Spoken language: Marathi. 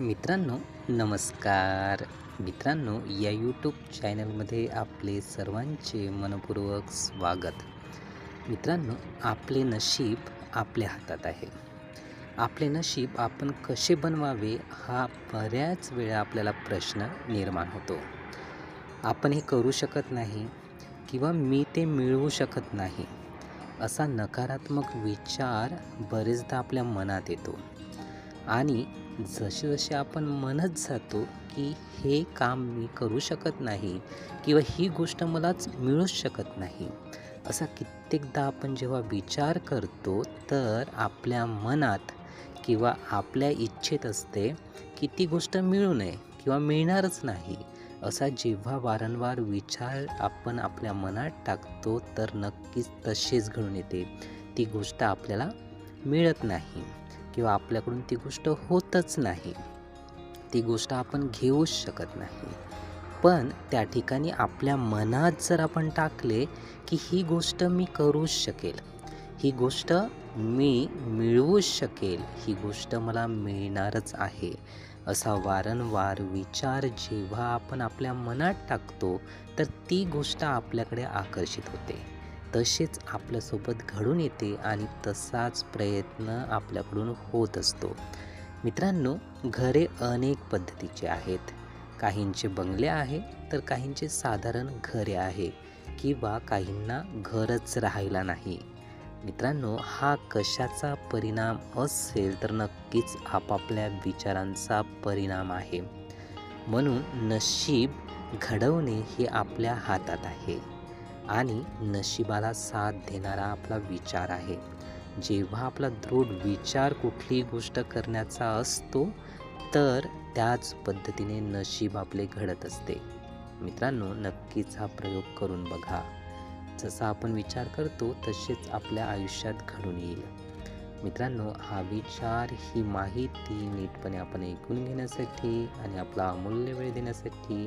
मित्रांनो नमस्कार. मित्रांनो या यूट्यूब चॅनलमध्ये आपले सर्वांचे मनपूर्वक स्वागत. मित्रांनो आपले नशीब आपल्या हातात आहे. आपले नशीब आपण कसे बनवावे हा बऱ्याच वेळा आपल्याला प्रश्न निर्माण होतो. आपण हे करू शकत नाही किंवा मी ते मिळवू शकत नाही असा नकारात्मक विचार बरेचदा आपल्या मनात येतो. आणि जसे जसे आपण म्हणत जातो की हे काम मी करू शकत नाही किंवा ही गोष्ट मलाच मिळूच शकत नाही असा कित्येकदा आपण जेव्हा विचार करतो तर आपल्या मनात किंवा आपल्या इच्छेत असते की ती गोष्ट मिळू नये किंवा मिळणारच नाही असा जेव्हा वारंवार विचार आपण आपल्या मनात टाकतो तर नक्कीच तसेच घडून येते. ती गोष्ट आपल्याला मिळत नाही. किंवा आपल्याकडून ती गोष्ट होतच नाही. ती गोष्ट आपण घेऊच शकत नाही. पण त्या ठिकाणी आपल्या मनात जर आपण टाकले की ही गोष्ट मी करूच शकेल ही गोष्ट मी मिळवूच शकेल ही गोष्ट मला मिळणारच आहे असा वारंवार विचार जेव्हा आपण आपल्या मनात टाकतो तर ती गोष्ट आपल्याकडे आकर्षित होते. तसेच आपल्यासोबत घडून येते आणि तसाच प्रयत्न आपल्याकडून होत असतो. मित्रांनो घरे अनेक पद्धतीचे आहेत. काहींचे बंगले आहे तर काहींचे साधारण घरे आहे किंवा काहींना घरच राहायला नाही. मित्रांनो हा कशाचा परिणाम असेल तर नक्कीच आपापल्या विचारांचा परिणाम आहे. म्हणून नशीब घडवणे हे आपल्या हातात आहे. आणि नशिबाला साथ देणारा आपला विचार आहे. जेव्हा आपला दृढ विचार कुठलीही गोष्ट करण्याचा असतो तर त्याच पद्धतीने नशीब आपले घडत असते. मित्रांनो नक्कीच हा प्रयोग करून बघा. जसा आपण विचार करतो तसेच आपल्या आयुष्यात घडून येईल. मित्रांनो हा विचार ही माहिती नीटपणे आपण ऐकून घेण्यासाठी आणि आपला अमूल्य वेळ देण्यासाठी